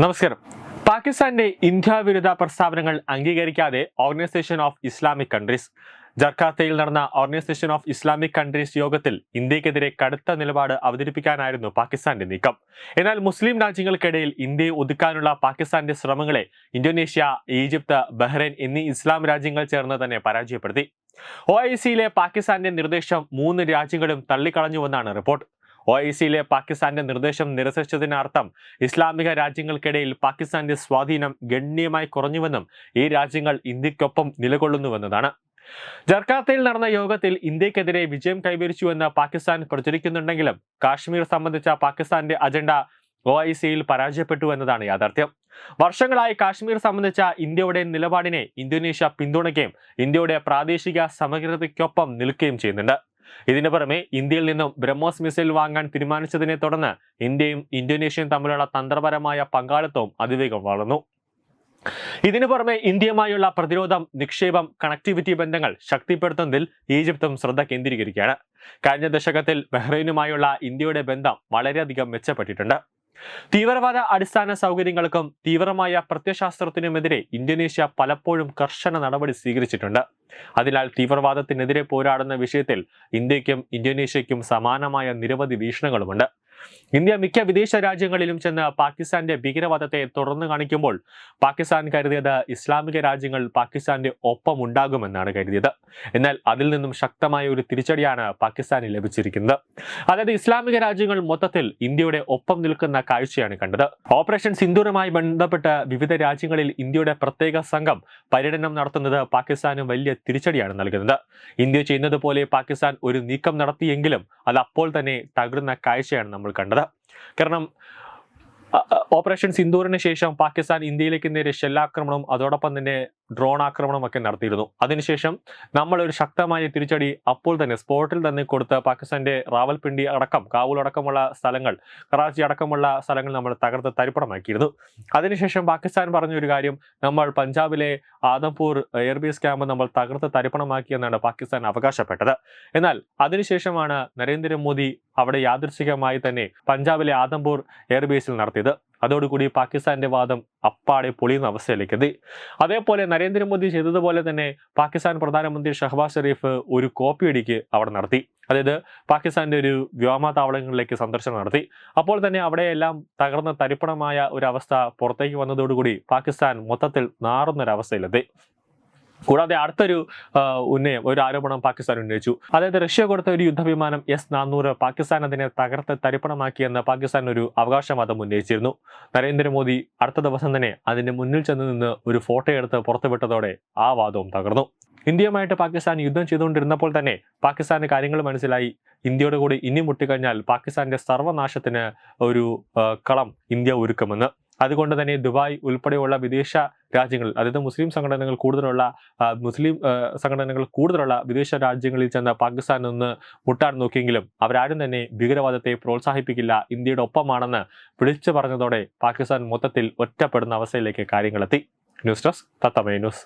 നമസ്കാരം. പാകിസ്ഥാന്റെ ഇന്ത്യ വിരുദ്ധ പ്രസ്താവനകൾ അംഗീകരിക്കാതെ ഓർഗനൈസേഷൻ ഓഫ് ഇസ്ലാമിക് കൺട്രീസ് ജർക്കാത്തയിൽ നടന്ന ഓർഗനൈസേഷൻ ഓഫ് ഇസ്ലാമിക് കൺട്രീസ് യോഗത്തിൽ ഇന്ത്യക്കെതിരെ കടുത്ത നിലപാട് അവതരിപ്പിക്കാനായിരുന്നു പാകിസ്ഥാന്റെ നീക്കം. എന്നാൽ മുസ്ലിം രാജ്യങ്ങൾക്കിടയിൽ ഇന്ത്യയെ ഒതുക്കാനുള്ള പാകിസ്ഥാന്റെ ശ്രമങ്ങളെ ഇന്തോനേഷ്യ ഈജിപ്ത് ബഹ്റൈൻ എന്നീ ഇസ്ലാം രാജ്യങ്ങൾ ചേർന്ന് തന്നെ പരാജയപ്പെടുത്തി. ഒ ഐ സിയിലെ പാകിസ്ഥാന്റെ നിർദ്ദേശം മൂന്ന് രാജ്യങ്ങളും തള്ളിക്കളഞ്ഞുവെന്നാണ് റിപ്പോർട്ട്. ഒ ഐ സിയിലെ പാകിസ്ഥാന്റെ നിർദ്ദേശം നിരസിച്ചതിനർത്ഥം ഇസ്ലാമിക രാജ്യങ്ങൾക്കിടയിൽ പാകിസ്ഥാന്റെ സ്വാധീനം ഗണ്യമായി കുറഞ്ഞുവെന്നും ഈ രാജ്യങ്ങൾ ഇന്ത്യക്കൊപ്പം നിലകൊള്ളുന്നുവെന്നതാണ്. ജർക്കാത്തയിൽ നടന്ന യോഗത്തിൽ ഇന്ത്യക്കെതിരെ വിജയം കൈവരിച്ചുവെന്ന് പാകിസ്ഥാൻ പ്രചരിക്കുന്നുണ്ടെങ്കിലും കാശ്മീർ സംബന്ധിച്ച പാകിസ്ഥാന്റെ അജണ്ട ഒ ഐ സിയിൽ പരാജയപ്പെട്ടു എന്നതാണ് യാഥാർത്ഥ്യം. വർഷങ്ങളായി കാശ്മീർ സംബന്ധിച്ച ഇന്ത്യയുടെ നിലപാടിനെ ഇന്തോനേഷ്യ പിന്തുണയ്ക്കുകയും ഇന്ത്യയുടെ പ്രാദേശിക സമഗ്രതയ്ക്കൊപ്പം നിൽക്കുകയും ചെയ്യുന്നുണ്ട്. ഇതിനു പുറമെ ഇന്ത്യയിൽ നിന്നും ബ്രഹ്മോസ് മിസൈൽ വാങ്ങാൻ തീരുമാനിച്ചതിനെ തുടർന്ന് ഇന്ത്യയും ഇന്തോനേഷ്യയും തമ്മിലുള്ള തന്ത്രപരമായ പങ്കാളിത്തവും അതിവേഗം വളർന്നു. ഇതിനു പുറമെ ഇന്ത്യയുമായുള്ള പ്രതിരോധം നിക്ഷേപം കണക്ടിവിറ്റി ബന്ധങ്ങൾ ശക്തിപ്പെടുത്തുന്നതിൽ ഈജിപ്തും ശ്രദ്ധ കേന്ദ്രീകരിക്കുകയാണ്. കഴിഞ്ഞ ദശകത്തിൽ ബഹ്റൈനുമായുള്ള ഇന്ത്യയുടെ ബന്ധം വളരെയധികം മെച്ചപ്പെട്ടിട്ടുണ്ട്. തീവ്രവാദ അടിസ്ഥാന സൗകര്യങ്ങൾക്കും തീവ്രമായ പ്രത്യശാസ്ത്രത്തിനുമെതിരെ ഇന്തോനേഷ്യ പലപ്പോഴും കർശന നടപടി സ്വീകരിച്ചിട്ടുണ്ട്. അതിനാൽ തീവ്രവാദത്തിനെതിരെ പോരാടുന്ന വിഷയത്തിൽ ഇന്ത്യക്കും ഇന്തോനേഷ്യയ്ക്കും സമാനമായ നിരവധി വീക്ഷണങ്ങളുമുണ്ട്. ഇന്ത്യ മിക്ക വിദേശ രാജ്യങ്ങളിലും ചെന്ന് പാകിസ്ഥാന്റെ ഭീകരവാദത്തെ തുറന്നു കാണിക്കുമ്പോൾ പാകിസ്ഥാൻ കരുതിയത് ഇസ്ലാമിക രാജ്യങ്ങൾ പാകിസ്ഥാന്റെ ഒപ്പം ഉണ്ടാകുമെന്നാണ് കരുതിയത്. എന്നാൽ അതിൽ നിന്നും ശക്തമായ ഒരു തിരിച്ചടിയാണ് പാകിസ്ഥാന് ലഭിച്ചിരിക്കുന്നത്. അതായത് ഇസ്ലാമിക രാജ്യങ്ങൾ മൊത്തത്തിൽ ഇന്ത്യയുടെ ഒപ്പം നിൽക്കുന്ന കാഴ്ചയാണ് കണ്ടത്. ഓപ്പറേഷൻ സിന്ദൂറുമായി ബന്ധപ്പെട്ട് വിവിധ രാജ്യങ്ങളിൽ ഇന്ത്യയുടെ പ്രത്യേക സംഘം പര്യടനം നടത്തുന്നത് പാകിസ്ഥാന് വലിയ തിരിച്ചടിയാണ് നൽകുന്നത്. ഇന്ത്യ ചെയ്യുന്നത് പോലെ പാകിസ്ഥാൻ ഒരു നീക്കം നടത്തിയെങ്കിലും അത് അപ്പോൾ തന്നെ തകർന്ന കാഴ്ചയാണ് നമ്മൾ കണ്ടത്. കാരണം ഓപ്പറേഷൻ സിന്ദൂറിന് ശേഷം പാകിസ്ഥാൻ ഇന്ത്യയിലേക്ക് നേരെ ഷെല്ലാക്രമണം അതോടൊപ്പം തന്നെ ഡ്രോൺ ആക്രമണം ഒക്കെ നടത്തിയിരുന്നു. അതിനുശേഷം നമ്മൾ ഒരു ശക്തമായ തിരിച്ചടി അപ്പോൾ തന്നെ സ്പോട്ടിൽ തന്നെ കൊടുത്ത പാകിസ്ഥാന്റെ റാവൽപിണ്ടി അടക്കം കാവൂൽ അടക്കമുള്ള സ്ഥലങ്ങൾ കറാച്ചി അടക്കമുള്ള സ്ഥലങ്ങൾ നമ്മൾ തകർത്ത് തരിപ്പണമാക്കിയിരുന്നു. അതിനുശേഷം പാകിസ്ഥാൻ പറഞ്ഞ ഒരു കാര്യം നമ്മൾ പഞ്ചാബിലെ ആദംപൂർ എയർബേസ് ക്യാമ്പ് നമ്മൾ തകർത്ത് തരിപ്പണമാക്കി എന്നാണ് പാകിസ്ഥാൻ അവകാശപ്പെട്ടത്. എന്നാൽ അതിനുശേഷമാണ് നരേന്ദ്രമോദി അവിടെ യാദൃശികമായി തന്നെ പഞ്ചാബിലെ ആദംപൂർ എയർബേസിൽ നടത്തിയത്. അതോടുകൂടി പാകിസ്ഥാന്റെ വാദം അപ്പാടെ പൊളിയുന്ന അവസ്ഥയിലേക്ക് എത്തി. അതേപോലെ നരേന്ദ്രമോദി ചെയ്തതുപോലെ തന്നെ പാകിസ്ഥാൻ പ്രധാനമന്ത്രി ഷഹബാസ് ഷെരീഫ് ഒരു കോപ്പി അടിക്ക് അവിടെ നടത്തി. അതായത് പാകിസ്ഥാന്റെ ഒരു വ്യോമതാവളങ്ങളിലേക്ക് സന്ദർശനം നടത്തി. അപ്പോൾ തന്നെ അവിടെയെല്ലാം തകർന്ന തരിപ്പണമായ ഒരു അവസ്ഥ പുറത്തേക്ക് വന്നതോടുകൂടി പാകിസ്ഥാൻ മൊത്തത്തിൽ നാറുന്നൊരവസ്ഥയിലെത്തി. കൂടാതെ അടുത്തൊരു ഉന്നയം ഒരു ആരോപണം പാകിസ്ഥാൻ ഉന്നയിച്ചു. അതായത് റഷ്യ കൊടുത്ത ഒരു യുദ്ധവിമാനം എസ് നാനൂറ് പാകിസ്ഥാൻ അതിനെ തകർത്ത് തരിപ്പണമാക്കിയെന്ന് പാകിസ്ഥാൻ ഒരു അവകാശവാദം ഉന്നയിച്ചിരുന്നു. നരേന്ദ്രമോദി അടുത്ത ദിവസം തന്നെ അതിന്റെ മുന്നിൽ ചെന്ന് നിന്ന് ഒരു ഫോട്ടോ എടുത്ത് പുറത്തുവിട്ടതോടെ ആ വാദവും തകർന്നു. ഇന്ത്യയുമായിട്ട് പാകിസ്ഥാൻ യുദ്ധം ചെയ്തുകൊണ്ടിരുന്നപ്പോൾ തന്നെ പാകിസ്ഥാന് കാര്യങ്ങൾ മനസ്സിലായി. ഇന്ത്യയോട് കൂടി ഇനി മുട്ടിക്കഴിഞ്ഞാൽ പാകിസ്ഥാന്റെ സർവനാശത്തിന് ഒരു കളം ഇന്ത്യ ഒരുക്കുമെന്ന്. അതുകൊണ്ട് തന്നെ ദുബായ് ഉൾപ്പെടെയുള്ള വിദേശ രാജ്യങ്ങൾ അതായത് മുസ്ലിം സംഘടനകൾ കൂടുതലുള്ള മുസ്ലിം സംഘടനകൾ കൂടുതലുള്ള വിദേശ രാജ്യങ്ങളിൽ ചെന്ന് പാകിസ്ഥാൻ ഒന്ന് മുട്ടാൻ നോക്കിയെങ്കിലും അവരാരും തന്നെ ഭീകരവാദത്തെ പ്രോത്സാഹിപ്പിക്കില്ല ഇന്ത്യയുടെ ഒപ്പമാണെന്ന് വിളിച്ചു പറഞ്ഞതോടെ പാകിസ്ഥാൻ മൊത്തത്തിൽ ഒറ്റപ്പെടുന്ന അവസ്ഥയിലേക്ക് കാര്യങ്ങളെത്തി. ന്യൂസ് ഡെസ്ക് തത്തമേ ന്യൂസ്.